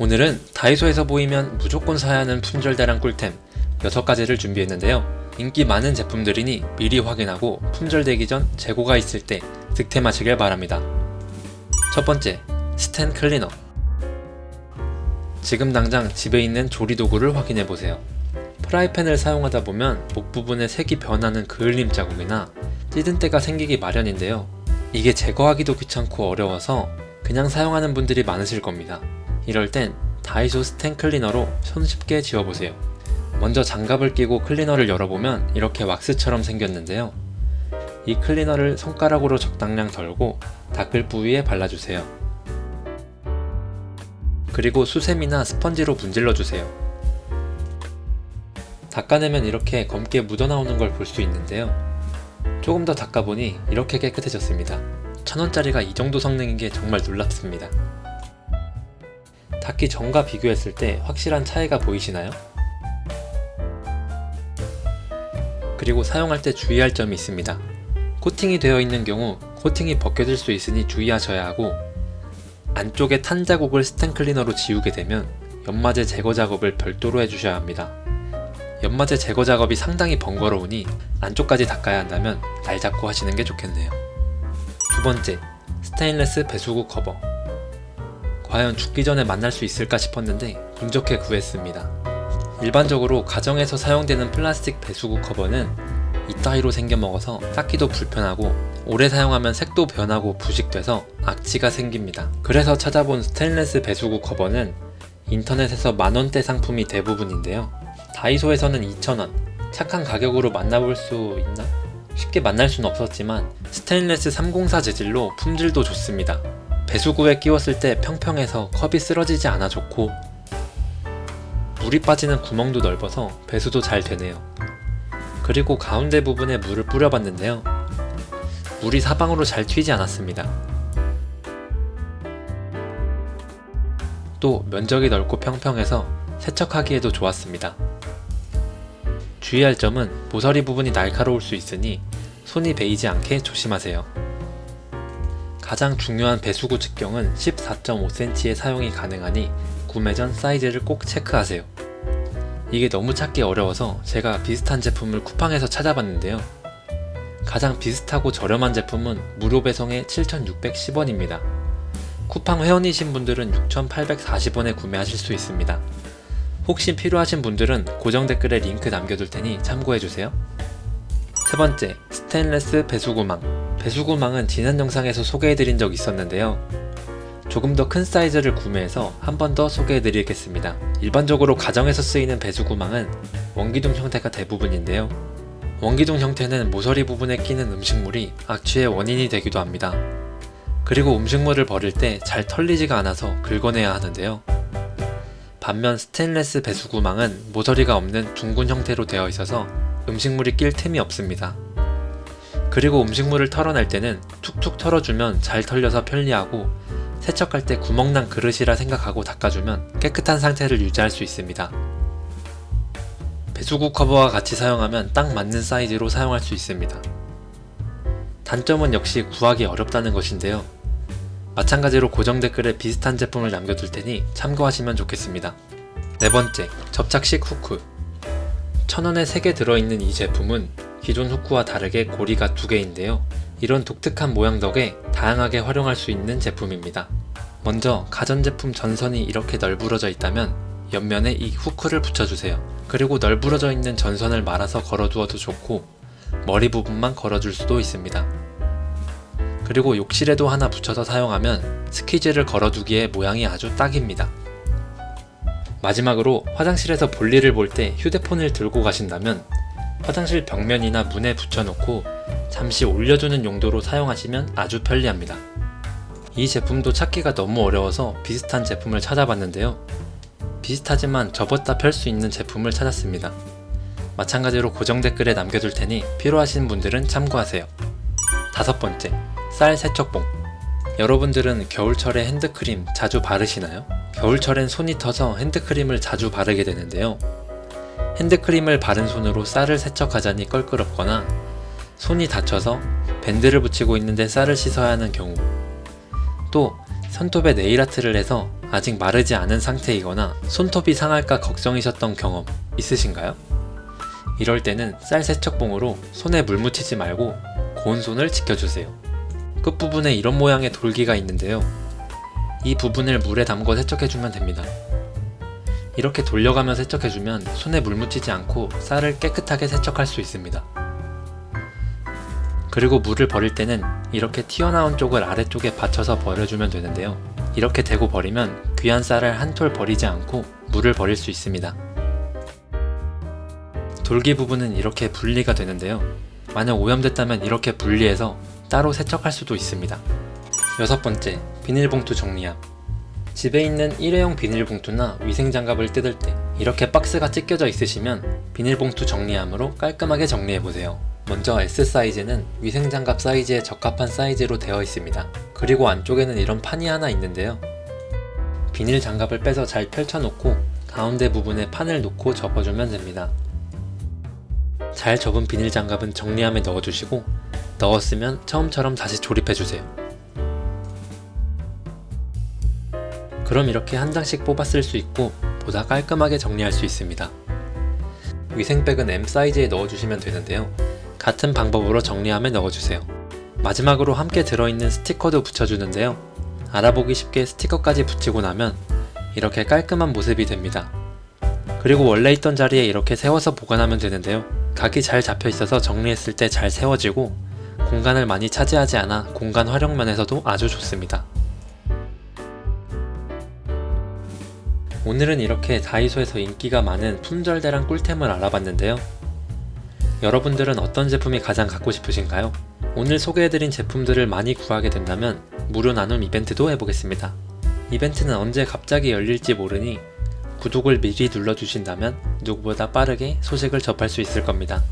오늘은 다이소에서 보이면 무조건 사야 하는 품절대랑 꿀템 6가지를 준비했는데요. 인기 많은 제품들이니 미리 확인하고 품절되기 전 재고가 있을 때 득템하시길 바랍니다. 첫 번째, 스텐 클리너. 지금 당장 집에 있는 조리도구를 확인해 보세요. 프라이팬을 사용하다 보면 목 부분에 색이 변하는 그을림 자국이나 찌든 때가 생기기 마련인데요. 이게 제거하기도 귀찮고 어려워서 그냥 사용하는 분들이 많으실 겁니다. 이럴 땐 다이소 스텐 클리너로 손쉽게 지워보세요. 먼저 장갑을 끼고 클리너를 열어보면 이렇게 왁스처럼 생겼는데요. 이 클리너를 손가락으로 적당량 덜고 닦을 부위에 발라주세요. 그리고 수세미나 스펀지로 문질러 주세요. 닦아내면 이렇게 검게 묻어나오는 걸 볼 수 있는데요. 조금 더 닦아보니 이렇게 깨끗해졌습니다. 천원짜리가 이 정도 성능인 게 정말 놀랍습니다. 닦기 전과 비교했을 때 확실한 차이가 보이시나요? 그리고 사용할 때 주의할 점이 있습니다. 코팅이 되어 있는 경우 코팅이 벗겨질 수 있으니 주의하셔야 하고 안쪽에 탄 자국을 스텐 클리너로 지우게 되면 연마제 제거 작업을 별도로 해주셔야 합니다. 연마제 제거 작업이 상당히 번거로우니 안쪽까지 닦아야 한다면 날 잡고 하시는 게 좋겠네요. 두 번째, 스테인레스 배수구 커버. 과연 죽기 전에 만날 수 있을까 싶었는데 운 좋게 구했습니다. 일반적으로 가정에서 사용되는 플라스틱 배수구 커버는 이따위로 생겨 먹어서 닦기도 불편하고 오래 사용하면 색도 변하고 부식돼서 악취가 생깁니다. 그래서 찾아본 스테인레스 배수구 커버는 인터넷에서 만원대 상품이 대부분인데요. 다이소에서는 2,000원, 착한 가격으로 만나볼 수 있나? 쉽게 만날 순 없었지만 스테인레스 304 재질로 품질도 좋습니다. 배수구에 끼웠을 때 평평해서 컵이 쓰러지지 않아 좋고 물이 빠지는 구멍도 넓어서 배수도 잘 되네요. 그리고 가운데 부분에 물을 뿌려봤는데요. 물이 사방으로 잘 튀지 않았습니다. 또 면적이 넓고 평평해서 세척하기에도 좋았습니다. 주의할 점은 모서리 부분이 날카로울 수 있으니 손이 베이지 않게 조심하세요. 가장 중요한 배수구 직경은 14.5cm의 사용이 가능하니 구매 전 사이즈를 꼭 체크하세요. 이게 너무 찾기 어려워서 제가 비슷한 제품을 쿠팡에서 찾아봤는데요. 가장 비슷하고 저렴한 제품은 무료 배송에 7,610원입니다. 쿠팡 회원이신 분들은 6,840원에 구매하실 수 있습니다. 혹시 필요하신 분들은 고정 댓글에 링크 남겨둘 테니 참고해주세요. 세 번째, 스테인레스 배수구망. 배수구망은 지난 영상에서 소개해드린 적 있었는데요. 조금 더 큰 사이즈를 구매해서 한 번 더 소개해드리겠습니다. 일반적으로 가정에서 쓰이는 배수구망은 원기둥 형태가 대부분인데요. 원기둥 형태는 모서리 부분에 끼는 음식물이 악취의 원인이 되기도 합니다. 그리고 음식물을 버릴 때 잘 털리지가 않아서 긁어내야 하는데요. 반면 스테인레스 배수구망은 모서리가 없는 둥근 형태로 되어 있어서 음식물이 낄 틈이 없습니다. 그리고 음식물을 털어낼 때는 툭툭 털어주면 잘 털려서 편리하고 세척할 때 구멍난 그릇이라 생각하고 닦아주면 깨끗한 상태를 유지할 수 있습니다. 배수구 커버와 같이 사용하면 딱 맞는 사이즈로 사용할 수 있습니다. 단점은 역시 구하기 어렵다는 것인데요. 마찬가지로 고정 댓글에 비슷한 제품을 남겨둘 테니 참고하시면 좋겠습니다. 네 번째, 접착식 후크. 천원에 3개 들어있는 이 제품은 기존 후크와 다르게 고리가 2개인데요. 이런 독특한 모양 덕에 다양하게 활용할 수 있는 제품입니다. 먼저 가전제품 전선이 이렇게 널브러져 있다면 옆면에 이 후크를 붙여주세요. 그리고 널브러져 있는 전선을 말아서 걸어두어도 좋고 머리 부분만 걸어줄 수도 있습니다. 그리고 욕실에도 하나 붙여서 사용하면 스키즈를 걸어두기에 모양이 아주 딱입니다. 마지막으로 화장실에서 볼일을 볼 때 휴대폰을 들고 가신다면 화장실 벽면이나 문에 붙여놓고 잠시 올려주는 용도로 사용하시면 아주 편리합니다. 이 제품도 찾기가 너무 어려워서 비슷한 제품을 찾아봤는데요. 비슷하지만 접었다 펼 수 있는 제품을 찾았습니다. 마찬가지로 고정 댓글에 남겨둘 테니 필요하신 분들은 참고하세요. 다섯 번째, 쌀 세척봉. 여러분들은 겨울철에 핸드크림 자주 바르시나요? 겨울철엔 손이 터서 핸드크림을 자주 바르게 되는데요. 핸드크림을 바른 손으로 쌀을 세척하자니 껄끄럽거나 손이 다쳐서 밴드를 붙이고 있는데 쌀을 씻어야 하는 경우 또 손톱에 네일아트를 해서 아직 마르지 않은 상태이거나 손톱이 상할까 걱정이셨던 경험 있으신가요? 이럴 때는 쌀 세척봉으로 손에 물 묻히지 말고 고운 손을 지켜주세요. 끝부분에 이런 모양의 돌기가 있는데요. 이 부분을 물에 담궈 세척해주면 됩니다. 이렇게 돌려가며 세척해주면 손에 물 묻히지 않고 쌀을 깨끗하게 세척할 수 있습니다. 그리고 물을 버릴 때는 이렇게 튀어나온 쪽을 아래쪽에 받쳐서 버려주면 되는데요. 이렇게 대고 버리면 귀한 쌀을 한 톨 버리지 않고 물을 버릴 수 있습니다. 돌기 부분은 이렇게 분리가 되는데요. 만약 오염됐다면 이렇게 분리해서 따로 세척할 수도 있습니다. 여섯 번째, 비닐봉투 정리함. 집에 있는 일회용 비닐봉투나 위생장갑을 뜯을 때 이렇게 박스가 찢겨져 있으시면 비닐봉투 정리함으로 깔끔하게 정리해보세요. 먼저 S 사이즈는 위생장갑 사이즈에 적합한 사이즈로 되어 있습니다. 그리고 안쪽에는 이런 판이 하나 있는데요. 비닐 장갑을 빼서 잘 펼쳐놓고 가운데 부분에 판을 놓고 접어주면 됩니다. 잘 접은 비닐 장갑은 정리함에 넣어주시고 넣었으면 처음처럼 다시 조립해주세요. 그럼 이렇게 한 장씩 뽑아 쓸 수 있고 보다 깔끔하게 정리할 수 있습니다. 위생백은 M 사이즈에 넣어주시면 되는데요. 같은 방법으로 정리함에 넣어주세요. 마지막으로 함께 들어있는 스티커도 붙여주는데요. 알아보기 쉽게 스티커까지 붙이고 나면 이렇게 깔끔한 모습이 됩니다. 그리고 원래 있던 자리에 이렇게 세워서 보관하면 되는데요. 각이 잘 잡혀 있어서 정리했을 때 잘 세워지고 공간을 많이 차지하지 않아 공간 활용 면에서도 아주 좋습니다. 오늘은 이렇게 다이소에서 인기가 많은 품절대랑 꿀템을 알아봤는데요. 여러분들은 어떤 제품이 가장 갖고 싶으신가요? 오늘 소개해드린 제품들을 많이 구하게 된다면 무료 나눔 이벤트도 해보겠습니다. 이벤트는 언제 갑자기 열릴지 모르니 구독을 미리 눌러주신다면 누구보다 빠르게 소식을 접할 수 있을 겁니다.